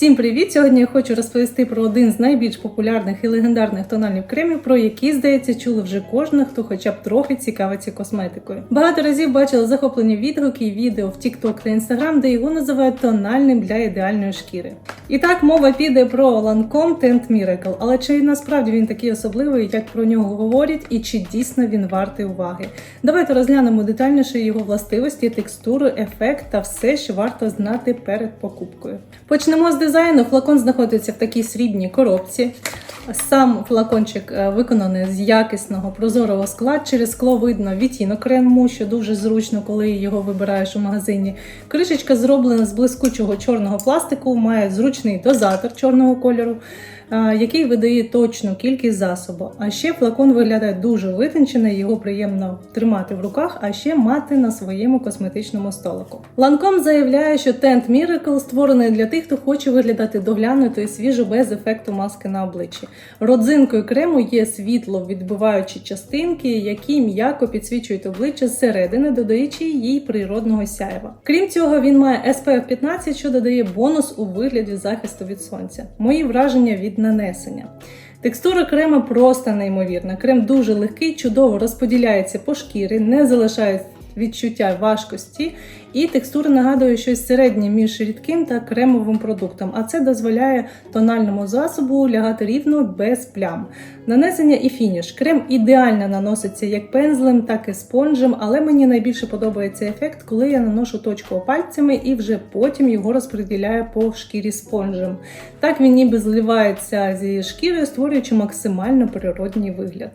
Всім привіт! Сьогодні я хочу розповісти про один з найбільш популярних і легендарних тональних кремів, про які, здається, чули вже кожен, хто хоча б трохи цікавиться косметикою. Багато разів бачила захоплені відгуки і відео в TikTok та Instagram, де його називають тональним для ідеальної шкіри. І так мова піде про Lancome Tint Miracle, але чи насправді він такий особливий, як про нього говорять, і чи дійсно він вартий уваги? Давайте розглянемо детальніше його властивості, текстуру, ефект та все, що варто знати перед покупкою. Почнемо з дизайну. Флакон знаходиться в такій срібній коробці. Сам флакончик е, виконаний з якісного прозорого скла. Через скло видно відтінок крему, що дуже зручно, коли його вибираєш у магазині. Кришечка зроблена з блискучого чорного пластику, має зручний дозатор чорного кольору, який видає точну кількість засобу. А ще флакон виглядає дуже витончений, його приємно тримати в руках, а ще мати на своєму косметичному столику. Ланком заявляє, що Tent Miracle створений для тих, хто хоче виглядати доглянуто і свіжо без ефекту маски на обличчі. Родзинкою крему є світло відбиваючі частинки, які м'яко підсвічують обличчя зсередини, додаючи їй природного сяєва. Крім цього, він має SPF 15, що додає бонус у вигляді захисту від сонця. Мої враження від нанесення. Текстура крема просто неймовірна. Крем дуже легкий, чудово розподіляється по шкірі, не залишає відчуття важкості, і текстура нагадує щось середнє між рідким та кремовим продуктом, а це дозволяє тональному засобу лягати рівно без плям. Нанесення і фініш. Крем ідеально наноситься як пензлем, так і спонжем, але мені найбільше подобається ефект, коли я наношу точку пальцями і вже потім його розподіляю по шкірі спонжем. Так він ніби зливається зі шкірою, створюючи максимально природній вигляд.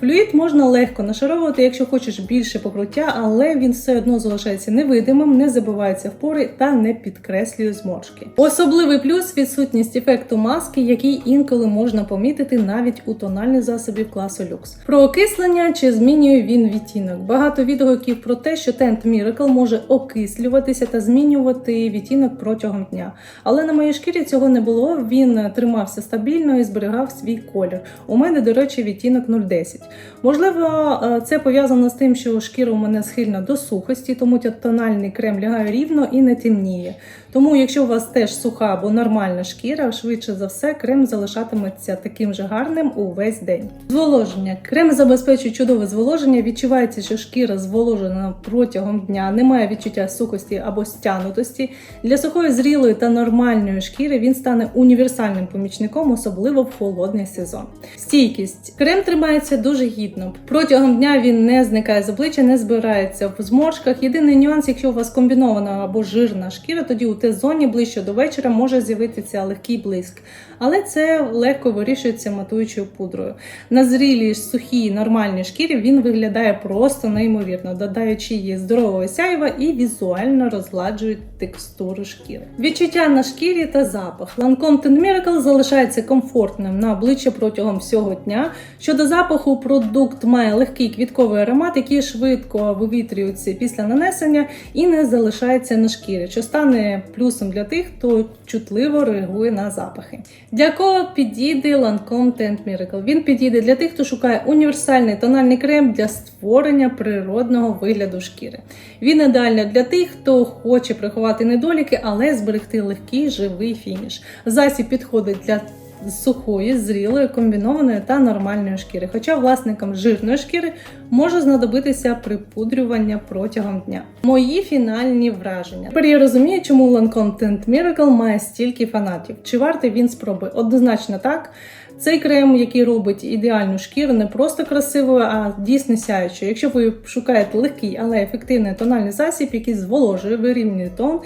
Флюїд можна легко нашаровувати, якщо хочеш більше покриття, але він все одно залишається невидимим, не забивається в пори та не підкреслює зморшки. Особливий плюс відсутність ефекту маски, який інколи можна помітити навіть у тональних засобів класу люкс. Про окислення чи змінює він відтінок. Багато відгуків про те, що Tent Miracle може окислюватися та змінювати відтінок протягом дня. Але на моїй шкірі цього не було. Він тримався стабільно і зберігав свій колір. У мене, до речі, відтінок 010. Можливо, е, це пов'язано з тим, що шкіра у мене схильна до сухості, тому тональний крем лягає рівно і не темніє. Тому, якщо у вас теж суха або нормальна шкіра, швидше за все, крем залишатиметься таким же гарним увесь день. Зволоження. Крем забезпечує чудове зволоження. Відчувається, що шкіра зволожена протягом дня, немає відчуття сухості або стянутості. Для сухої, зрілої та нормальної шкіри він стане універсальним помічником, особливо в холодний сезон. Стійкість. Крем тримається дуже гідно. Протягом дня він не зникає з обличчя, не збирається в зморшках. Єдиний нюанс, якщо у вас комбінована або жирна шкіра, тоді у Т-зоні ближче до вечора може з'явитися легкий блиск. Але це легко вирішується матуючою пудрою. На зрілій сухій нормальній шкірі він виглядає просто неймовірно, додаючи її здорового сяйва і візуально розгладжують текстуру шкіри. Відчуття на шкірі та запах. Lancome Tin Miracle залишається комфортним на обличчя протягом всього дня. Щодо запаху, продукт має легкий квітковий аромат, який швидко вивітрюється після нанесення і не залишається на шкірі, що стане плюсом для тих, хто чутливо реагує на запахи. Для кого підійде Lancome Tint Miracle? Він підійде для тих, хто шукає універсальний тональний крем для створення природного вигляду шкіри. Він ідеально для тих, хто хоче приховати недоліки, але зберегти легкий живий фініш. Засіб підходить для сухої, зрілої, комбінованої та нормальної шкіри. Хоча власникам жирної шкіри може знадобитися припудрювання протягом дня. Мої фінальні враження. Тепер я розумію, чому Lancome Tint Miracle має стільки фанатів. Чи вартий він спроби? Однозначно так. Цей крем, який робить ідеальну шкіру, не просто красивою, а дійсно сяючою. Якщо ви шукаєте легкий, але ефективний тональний засіб, який зволожує вирівнює тон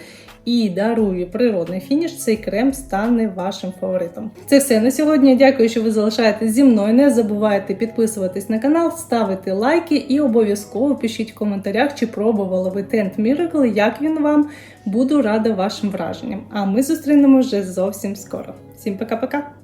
і дарує природний фініш, цей крем стане вашим фаворитом. Це все на сьогодні. Дякую, що ви залишаєтесь зі мною. Не забувайте підписуватись на канал, ставити лайки і обов'язково пишіть в коментарях, чи пробували ви Tent Miracle, як він вам. Буду рада вашим враженням. А ми зустрінемося вже зовсім скоро. Всім пока-пока!